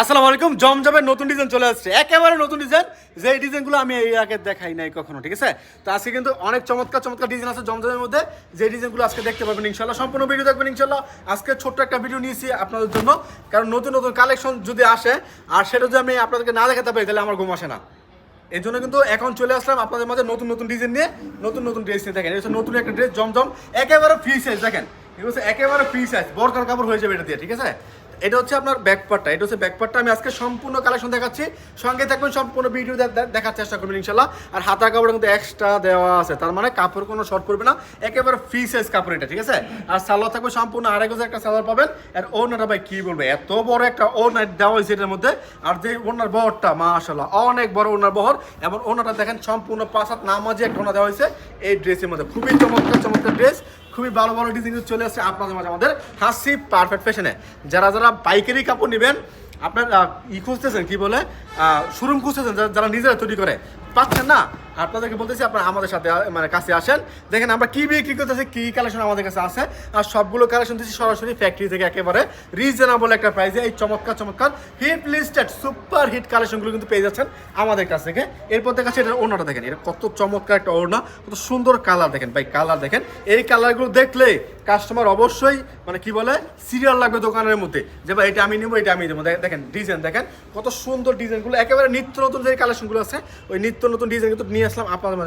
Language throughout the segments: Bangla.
আসসালামু আলাইকুম, জমজমের নতুন ডিজাইন চলে আসছে। একেবারে নতুন ডিজাইন যে ডিজাইনগুলো আমি এই আগে দেখাই নাই কখনো, ঠিক আছে? তো আজকে কিন্তু অনেক চমৎকার চমৎকার ডিজাইন আছে জমজমের মধ্যে। যে ডিজাইনগুলো আজকে দেখতে পাবেন ইনশাল্লাহ সম্পূর্ণ ভিডিও দেখবেন ইনশাল্লাহ আজকে ছোট্ট একটা ভিডিও নিয়েছি আপনাদের জন্য। কারণ নতুন নতুন কালেকশন যদি আসে, আর সেটা যদি আমি আপনাদেরকে না দেখাতে পারি, তাহলে আমার ঘুম আসে না। এই জন্য কিন্তু এখন চলে আসলাম আপনাদের মাঝে নতুন নতুন ডিজাইন নিয়ে, নতুন নতুন ড্রেস নিয়ে। দেখেন, এটা নতুন একটা ড্রেস জমজম, একেবারে ফ্রি সাইজ দেখেন। এটা হচ্ছে একেবারে ফ্রি সাইজ বরকার কাপড় হয়ে যাবে এটা দিয়ে, ঠিক আছে? এটা হচ্ছে আপনার ব্যাকপার্টটা এটা হচ্ছে ব্যাকপার্টটা আমি আজকে সম্পূর্ণ কালেকশন দেখাচ্ছি। সঙ্গে থাকবেন, সম্পূর্ণ ভিডিও দেখার চেষ্টা করবেন, ইনশাল্লাহ। আর হাতার কাপড় কিন্তু এক্সট্রা দেওয়া আছে। তার মানে কাপড় কোনো শর্ট করবে না। একেবারে ফ্রি সাইজ কাপড় এটা, ঠিক আছে? আর সালোয়ার থাকবে সম্পূর্ণ আড়াই গজের একটা সালোয়ার পাবেন। আর ওনাটা ভাই কি বলবে, এত বড় একটা ওনার দেওয়া হয়েছে এটার মধ্যে। আর যে ওনার বহরটা মাশাল্লাহ অনেক বড় ওনার বহর। এবং ওনাটা দেখেন, সম্পূর্ণ পাঁচ হাত নামাজি একটা ওনা দেওয়া হয়েছে এই ড্রেসের মধ্যে। খুবই চমৎকার চমৎকার ড্রেস খুবই ভালো ভালো ডিজাইন চলে আসছে আপনাদের মাঝে আমাদের হাসি পারফেক্ট ফ্যাশনে যারা যারা পাইকারি কাপড় নেবেন, আপনার ই খুঁজতেছেন কি বলে? শোরুম খুঁজতেছেন যারা নিজেরা তৈরি করে পাচ্ছেন না। আপনাদেরকে বলতেছি, আপনারা আমাদের সাথে মানে কাছে আসেন। দেখেন, আমরা কি বিক্রি করতেছি, কী কালেকশন আমাদের কাছে আছে। আর সবগুলো কালেকশন দিচ্ছি সরাসরি ফ্যাক্টরি থেকে, একেবারে রিজনেবল একটা প্রাইসে এই চমৎকার চমৎকার হিট লিস্টেড সুপার হিট কালেকশনগুলো কিন্তু পেয়ে যাচ্ছেন আমাদের কাছ থেকে। এরপর দেখাচ্ছে এটা ওড়নাটা দেখেন। এটা কত চমৎকার একটা ওড়না, কত সুন্দর কালার দেখেন। ভাই কালার দেখেন। এই কালারগুলো দেখলে কাস্টমার অবশ্যই মানে কি বলে সিরিয়াল লাগবে দোকানের মধ্যে। যে, ভাই, এটা আমি নেব, এটা আমি নেব দেখেন ডিজাইন দেখেন। কত সুন্দর ডিজাইনগুলো একেবারে নিত্য নতুন যে কালেকশনগুলো আছে, ওই নিত্য নতুন ডিজাইন কিন্তু নিয়ে আসলাম আপনাদের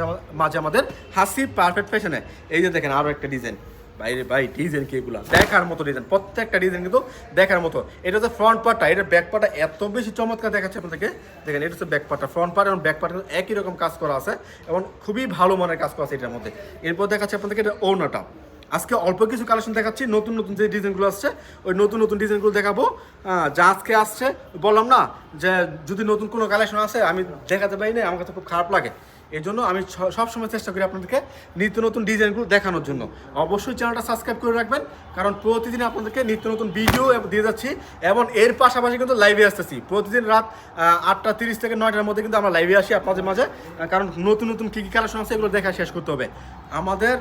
মাঝে আমাদের হাসি পারফেক্ট ফ্যাশনে এই যে দেখেন আরও একটা ডিজাইন বাইরে ভাই ডিজাইন কি এগুলো? দেখার মতো ডিজাইন প্রত্যেকটা ডিজাইন কিন্তু দেখার মতো। এটা হচ্ছে ফ্রন্ট পার্টটা এটা ব্যাক পার্টটা এত বেশি চমৎকার দেখাচ্ছে আপনাদেরকে। দেখেন, এটা হচ্ছে ব্যাক পার্টটা ফ্রন্ট পার্ট এবং ব্যাক পার্ট একই রকম কাজ করা আছে এবং খুবই ভালো মানের কাজ করা আছে এটার মধ্যে। এরপর দেখাচ্ছে আপনাদেরকে এটা ওনাটা আজকে অল্প কিছু কালেকশন দেখাচ্ছি, নতুন নতুন যে ডিজাইনগুলো আসছে, ওই নতুন নতুন ডিজাইনগুলো দেখাবো। যা আজকে আসছে, বললাম না যে যদি নতুন কোনো কালেকশন আসে, আমি দেখাতে পারি না আমার কাছে খুব খারাপ লাগে। এই জন্য আমি সবসময় চেষ্টা করি আপনাদেরকে নিত্য নতুন ডিজাইনগুলো দেখানোর জন্য। অবশ্যই চ্যানেলটা সাবস্ক্রাইব করে রাখবেন, কারণ প্রতিদিন আপনাদেরকে নিত্য নতুন ভিডিও দিয়ে যাচ্ছি, এবং এর পাশাপাশি কিন্তু লাইভে আসতেছি। প্রতিদিন রাত আটটা তিরিশ থেকে নয়টার মধ্যে কিন্তু আমরা লাইভে আসি আপনাদের মাঝে, কারণ নতুন নতুন কী কী কালেকশন আছে, এগুলো দেখা শেষ করতে হবে। আমাদের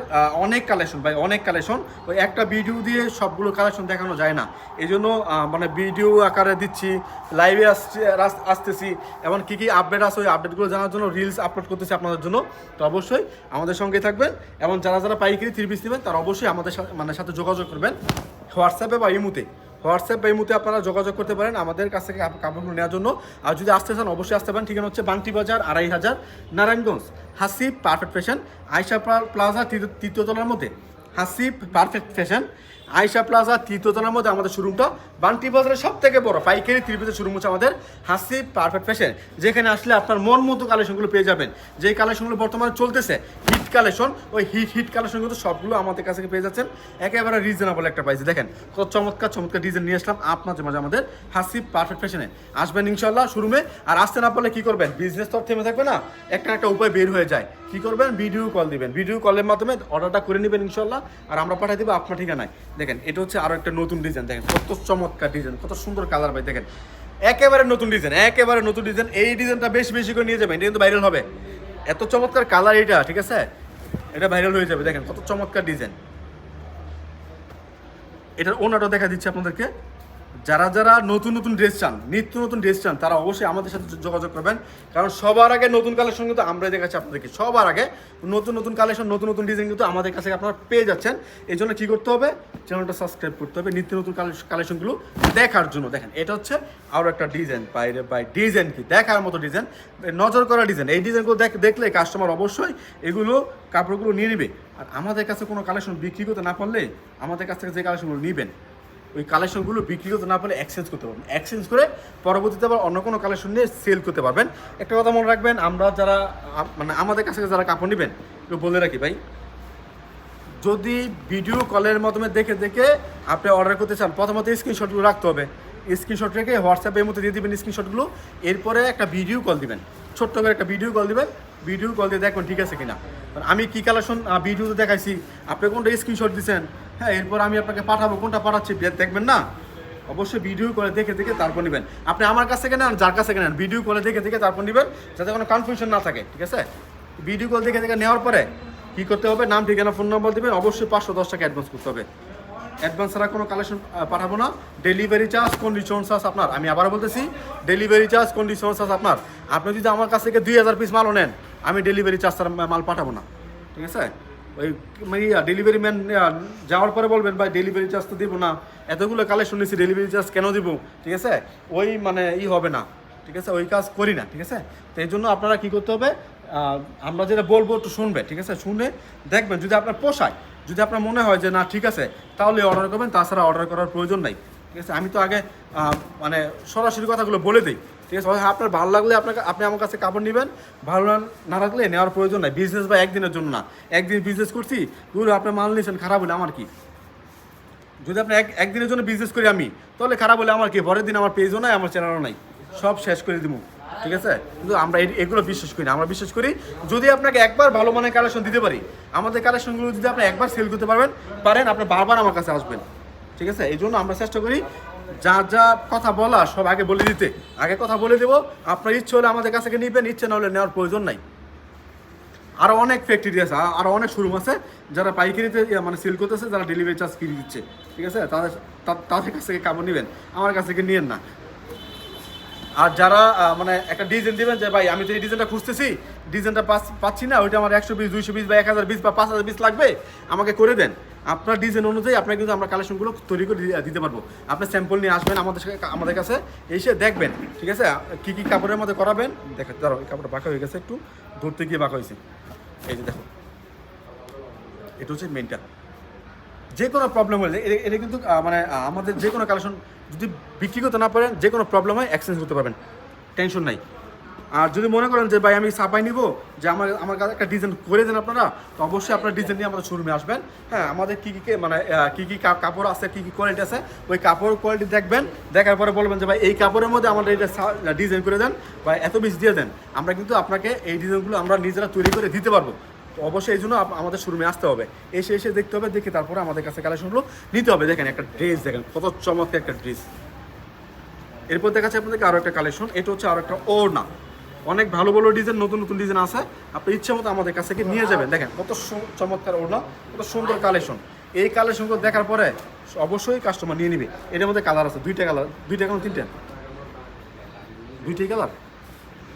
অনেক কালেকশন ভাই, অনেক কালেকশন ওই একটা ভিডিও দিয়ে সবগুলো কালেকশন দেখানো যায় না। এই জন্য মানে ভিডিও আকারে দিচ্ছি লাইভে আসছি আসতেছি। এবং কী কী আপডেট আছে, ওই আপডেটগুলো জানার জন্য রিলস আপলোড করতেছি আপনাদের জন্য। তো অবশ্যই আমাদের সঙ্গে থাকবেন। এবং যারা যারা পাইকারি থ্রি পিস নেবেন, তারা অবশ্যই আমাদের সাথে মানে সাথে যোগাযোগ করবেন। হোয়াটসঅ্যাপে বা ইমুতে। হোয়াটসঅ্যাপ বা ইমুতে আপনারা যোগাযোগ করতে পারেন আমাদের কাছ থেকে কাপড়গুলো নেওয়ার জন্য। আর যদি আসতে চান, অবশ্যই আসতে পারেন। ঠিকানা হচ্ছে বাংটি বাজার, আড়াই হাজার, Narayanganj. Hasib Perfect Fashion Aysha Plaza তৃতীয়- তৃতীয়তলার মধ্যে। Hasib Perfect Fashion Aysha Plaza তৃতীয়তলার মধ্যে আমাদের শোরুমটা বান্টি বাজারের সব থেকে বড়, পাইকারি ত্রিপুরের শোরুম হচ্ছে আমাদের হাসিব পারফেক্ট ফ্যাশন যেখানে আসলে আপনার মন মতো কালেকশনগুলো পেয়ে যাবেন। যে কালেকশনগুলো বর্তমানে চলতেছে হিট কালেকশন ওই হিট হিট কালেকশন কিন্তু সবগুলো আমাদের কাছ পেয়ে যাচ্ছেন। একেবারে রিজনেবল একটা প্রাইসে দেখেন, কত চমৎকার চমৎকার ডিজাইন নিয়ে আসলাম আপনাদের মাঝে আমাদের হাসিব পারফেক্ট ফ্যাশনে আসবেন ইনশাল্লাহ শোরুমে আর আসতে না পারলে কী করবেন? বিজনেস তো থেমে থাকবে না। একটা একটা উপায় বের হয়ে যায়। কি করবেন? ভিডিও কল দিবেন। ভিডিও কলের মাধ্যমে অর্ডারটা করে নেবেন ইনশাল্লাহ আর আমরা পাঠিয়ে দেবো আপনার ঠিকানায়। দেখেন, এটা হচ্ছে আরও একটা নতুন ডিজাইন দেখেন, কত চমৎকার ডিজাইন কত সুন্দর কালার ভাই, দেখেন। একেবারে নতুন ডিজাইন একেবারে নতুন ডিজাইন এই ডিজাইনটা বেশ বেশি করে নিয়ে যাবেন, এটা কিন্তু ভাইরাল হবে। এত চমৎকার কালার এটা, ঠিক আছে? এটা ভাইরাল হয়ে যাবে, দেখেন, কত চমৎকার ডিজাইন এটার ওনাটা দেখা দিচ্ছে আপনাদেরকে। যারা যারা নতুন নতুন ড্রেস চান, নিত্য নতুন ড্রেস চান, তারা অবশ্যই আমাদের সাথে যোগাযোগ করবেন। কারণ সবার আগে নতুন কালেকশন কিন্তু আমরাই দেখাচ্ছি আপনাদেরকে। সবার আগে নতুন নতুন কালেকশন নতুন নতুন ডিজাইন কিন্তু আমাদের কাছে আপনারা পেয়ে যাচ্ছেন। এই জন্য কী করতে হবে? চ্যানেলটা সাবস্ক্রাইব করতে হবে। নিত্য নতুন কালেকশনগুলো দেখার জন্য। দেখেন, এটা হচ্ছে আরও একটা ডিজাইন বাইরে বাই ডিজাইন কি? দেখার মতো ডিজাইন নজর করা ডিজাইন এই ডিজাইনগুলো দেখ দেখলে কাস্টমার অবশ্যই এগুলো, কাপড়গুলো নিয়ে নেবে। আর আমাদের কাছে কোনো কালেকশন বিক্রি করতে না পারলে আমাদের কাছ থেকে যে কালেকশনগুলো নেবেন ওই কালেকশনগুলো বিক্রি করতে না পারলে এক্সচেঞ্জ করতে পারবেন। এক্সচেঞ্জ করে পরবর্তীতে আবার অন্য কোনো কালেকশন নিয়ে সেল করতে পারবেন। একটা কথা মনে রাখবেন, আমরা যারা মানে আমাদের কাছ যারা কাপড় নেবেন, একটু বলে রাখি ভাই, যদি ভিডিও কলের মাধ্যমে দেখে দেখে আপনি অর্ডার করতে চান, প্রথমত স্ক্রিনশটগুলো রাখতে হবে। স্ক্রিনশট রেখে হোয়াটসঅ্যাপের মধ্যে দিয়ে দিবেন স্ক্রিনশটগুলো এরপরে একটা ভিডিও কল দিবেন। ছোট্ট করে একটা ভিডিও কল দিবেন। ভিডিও কল দিয়ে দেখবেন ঠিক আছে কিনা। কারণ আমি কী কালেকশন ভিডিওতে দেখাইছি, আপনি কোনটা স্ক্রিনশট দিচ্ছেন হ্যাঁ এরপর আমি আপনাকে পাঠাবো। কোনটা পাঠাচ্ছি দেখবেন না? অবশ্যই ভিডিও করে দেখে দেখে তারপর নেবেন। আপনি আমার কাছ থেকে নেন, যার কাছ থেকে নেন ভিডিও করে দেখে দেখে তারপর নেবেন, যাতে কোনো কনফিউশন না থাকে, ঠিক আছে? ভিডিও কল দেখে দেখে নেওয়ার পরে কি করতে হবে? নাম, ঠিকানা ফোন নম্বর দেবেন, অবশ্যই পাঁচশো দশ টাকা অ্যাডভান্স করতে হবে। অ্যাডভান্স ছাড়া কোনো কালেকশন পাঠাবো না। ডেলিভারি চার্জ কন্ডিশন চার্জ আপনার। আমি আবার বলতেছি ডেলিভারি চার্জ কন্ডিশন চার্জ আপনার। আপনি যদি আমার কাছ থেকে দুই হাজার পিস মালও নেন, আমি ডেলিভারি চার্জ ছাড়া মাল পাঠাবো না, ঠিক আছে? ওই ডেলিভারি ম্যান যাওয়ার পরে বলবেন, ভাই ডেলিভারি চার্জ তো দিব না। এতগুলো কালেকশন নিচ্ছি ডেলিভারি চার্জ কেন দিব? ঠিক আছে? ওই মানে ই হবে না। ঠিক আছে? ওই কাজ করি না, ঠিক আছে? তো এই জন্য আপনারা কী করতে হবে আমরা যেটা বলব একটু শুনবে ঠিক আছে? শুনে দেখবেন, যদি আপনার পোষায়, যদি আপনার মনে হয় যে, না, ঠিক আছে, তাহলে অর্ডার করবেন, তাছাড়া অর্ডার করার প্রয়োজন নাই। ঠিক আছে? আমি তো আগে মানে সরাসরি কথাগুলো বলে দিই। ঠিক আছে আপনার ভালো লাগলে আপনাকে আপনি আমার কাছে কাপড় নেবেন। ভালো না- লাগলে নেওয়ার প্রয়োজন নাই। বিজনেস বা একদিনের জন্য না। একদিন বিজনেস করছি পুরো আপনি মাল নিয়েছেন খারাপ হলে আমার কি? যদি আপনি এক একদিনের জন্য বিজনেস করি আমি, তাহলে খারাপ হলে আমার কি? পরের দিন আমার পেজও নাই, আমার চ্যানেলও নাই। সব শেষ করে দিব ঠিক আছে? কিন্তু আমরা এগুলো বিশ্বাস করি না। আমরা বিশ্বাস করি, যদি আপনাকে একবার ভালো মানের কালেকশন দিতে পারি, আমাদের কালেকশনগুলো যদি আপনি একবার সেল করতে পারবেন, পারেন, আপনি বারবার আমার কাছে আসবেন। ঠিক আছে? এই জন্য আমরা চেষ্টা করি যা যা কথা বলা সব আগে বলে দিতে। আগে কথা বলে দেবো। আপনার ইচ্ছে হলে আমাদের কাছ থেকে নিবেন, ইচ্ছে না হলে নেওয়ার প্রয়োজন নাই। আরও অনেক ফ্যাক্টরি আছে আরও অনেক শোরুম আছে যারা পাইকারিতে মানে সেল করতেছে, যারা ডেলিভারি চার্জ ফ্রি দিচ্ছে। ঠিক আছে? তাদের তাদের কাছ থেকে কাপড় নেবেন, আমার কাছ থেকে নিয়েন না। আর যারা মানে একটা ডিজাইন দিবেন যে, ভাই, আমি তো এই ডিজাইনটা খুঁজতেছি, ডিজাইনটা পাচ্ছি না, ওইটা আমার একশো পিস দুইশো পিস বা এক হাজার পিস বা পাঁচ হাজার পিস লাগবে, আমাকে করে দেন। আপনার ডিজাইন অনুযায়ী আপনাকে কিন্তু আমরা কালেকশনগুলো তৈরি করে দিতে পারব। আপনার স্যাম্পল নিয়ে আসবেন আমাদের আমাদের কাছে, এসে দেখবেন, ঠিক আছে? কী কী কাপড়ের মধ্যে করাবেন? দেখেন ধরো, এই কাপড়টা বাঁকা হয়ে গেছে, একটু ধরতে গিয়ে বাঁকা হয়েছে। এই যে দেখো, এটা হচ্ছে মেনটা যে কোনো প্রবলেম হলে, এটা এটা কিন্তু মানে আমাদের যে কোনো কালেকশন যদি বিক্রি করতে না পারেন, যে কোনো প্রবলেম হয় এক্সচেঞ্জ করতে পারবেন। টেনশন নাই। আর যদি মনে করেন যে, ভাই, আমি সাপাই নিব, যে আমার আমার কাছে একটা ডিজাইন করে দেন আপনারা, তো অবশ্যই আপনার ডিজাইন নিয়ে আমাদের শোরুমে আসবেন। হ্যাঁ আমাদের কী কী মানে কী কী কাপড় আছে, কী কী কোয়ালিটি আছে, ওই কাপড় কোয়ালিটি দেখবেন, দেখার পরে বলবেন যে, ভাই, এই কাপড়ের মধ্যে আমাদের এটা ডিজাইন করে দেন বা এত বেশ দিয়ে দেন। আমরা কিন্তু আপনাকে এই ডিজাইনগুলো আমরা নিজেরা তৈরি করে দিতে পারব। তো অবশ্যই এই জন্য আমাদের শোরুমে আসতে হবে। এসে এসে দেখতে হবে, দেখে তারপরে আমাদের কাছে কালেকশনগুলো নিতে হবে। দেখেন, একটা ড্রেস দেখেন, কত চমৎকার একটা ড্রেস এরপর দেখাচ্ছে আপনাদেরকে আরও একটা কালেকশন এটা হচ্ছে আরও একটা ওড়না। অনেক ভালো ভালো ডিজাইন নতুন নতুন ডিজাইন আছে। আপনি ইচ্ছে মতো আমাদের কাছ থেকে নিয়ে যাবেন। দেখেন কত চমৎকার ওড়না কত সুন্দর কালেকশন এই কালেকশনগুলো দেখার পরে অবশ্যই কাস্টমার নিয়ে নিবে। এটার মধ্যে কালার আছে দুইটা কালার দুইটা কালার তিনটা? দুইটাই কালার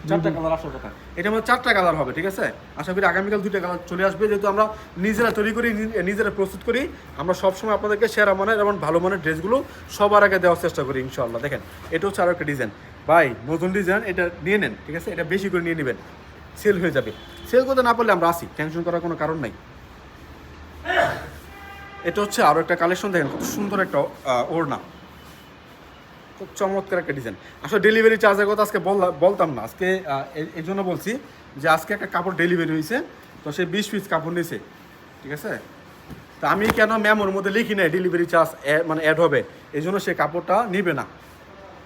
চারটা কালার আসার কথা। এটার মধ্যে চারটা কালার হবে ঠিক আছে? আশা করি আগামীকাল দুইটা কালার চলে আসবে। যেহেতু আমরা নিজেরা তৈরি করি নিজেরা প্রস্তুত করি আমরা সবসময় আপনাদেরকে সেরা মানের এবং ভালো মানের ড্রেসগুলো সবার আগে দেওয়ার চেষ্টা করি ইনশাল্লাহ দেখেন এটা হচ্ছে আরও একটা ডিজাইন ভাই, নতুন ডিজাইন এটা নিয়ে নেন, ঠিক আছে? এটা বেশি করে নিয়ে নেবেন। সেল হয়ে যাবে। সেল করতে না পারলে আমরা আসি টেনশন করার কোনো কারণ নাই। এটা হচ্ছে আরও একটা কালেকশন দেখেন কত সুন্দর একটা ওড়না। খুব চমৎকার একটা ডিজাইন আসলে ডেলিভারি চার্জের কথা আজকে বলতাম না। আজকে এই- জন্য বলছি যে আজকে একটা কাপড় ডেলিভারি হয়েছে, তো সে বিশ পিস কাপড় নিয়েছে, ঠিক আছে? তা আমি কেন ম্যাম ওর মধ্যে লিখি নাই ডেলিভারি চার্জ মানে অ্যাড হবে? এই জন্য সে কাপড়টা নিবে না।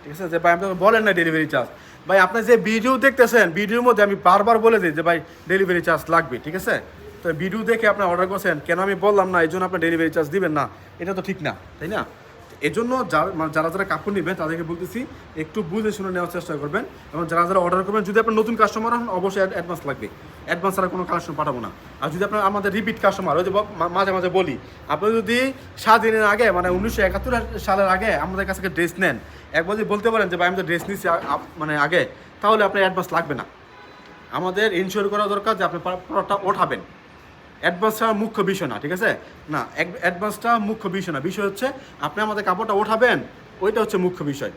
ঠিক আছে? যে ভাই, আপনি বলেন না ডেলিভারি চার্জ ভাই, আপনি যে ভিডিও দেখতেছেন ভিডিওর মধ্যে আমি বারবার বলে দিই যে, ভাই ডেলিভারি চার্জ লাগবে। ঠিক আছে? তো ভিডিও দেখে আপনি অর্ডার করছেন, কেন আমি বললাম না? এই জন্য আপনি ডেলিভারি চার্জ দিবেন না। এটা তো ঠিক না, তাই না? এজন্য যারা মানে যারা যারা কাপড় নেবেন, তাদেরকে বলতেছি, একটু বুঝে শুনে নেওয়ার চেষ্টা করবেন। এবং যারা যারা অর্ডার করবেন, যদি আপনার নতুন কাস্টমার হন, অবশ্যই অ্যাডভান্স লাগবে। অ্যাডভান্স ছাড়া কোনো কালেকশন পাঠাবো না। আর যদি আপনার আমাদের রিপিট কাস্টমার ওই যে মাঝে মাঝে বলি, আপনি যদি সাত দিনের আগে মানে উনিশশো একাত্তর সালের আগে আমাদের কাছ থেকে ড্রেস নেন, একবার যদি বলতে পারেন যে, ভাই, আমি তো ড্রেস নিচ্ছি মানে আগে, তাহলে আপনার অ্যাডভান্স লাগবে না। আমাদের ইনশিওর করা দরকার যে, আপনি প্রোডাক্টটা ওঠাবেন। অ্যাডভান্সটা মুখ্য বিষয় না, ঠিক আছে? না অ্যাডভান্সটা মুখ্য বিষয় না। বিষয় হচ্ছে, আপনি আমাদের কাপড়টা ওঠাবেন, ওইটা হচ্ছে মুখ্য বিষয়।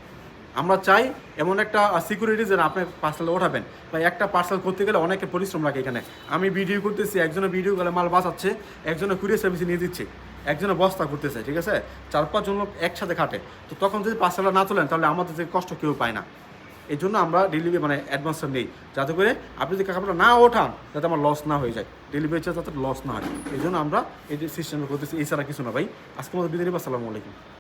আমরা চাই এমন একটা সিকিউরিটি যেন আপনি পার্সেল ওঠাবেন। বা একটা পার্সেল করতে গেলে অনেকে পরিশ্রম লাগে এখানে। আমি ভিডিও করতেছি, একজনের ভিডিও গেলে মাল বাঁচাচ্ছে, একজনের কুরিয়ার সার্ভিসে নিয়ে দিচ্ছে একজনে বস্তা করতেছে ঠিক আছে? চার পাঁচজন লোক একসাথে খাটে। তো তখন যদি পার্সেলটা না তোলেন, তাহলে আমাদের থেকে কষ্ট কেউ পায় না। এই জন্য আমরা ডেলিভারি মানে অ্যাডভান্সটা নেই। যাতে করে আপনি যদি কাপড়টা না ওঠান, যাতে আমার লস না হয়ে যায়। ডেলিভারি চার্জ যাতে লস না হয়। এই জন্য আমরা এই যে সিস্টেমটা করতেছি, এছাড়া কিছু না ভাই। আজকে মতো বিদায় আসসালামু আলাইকুম।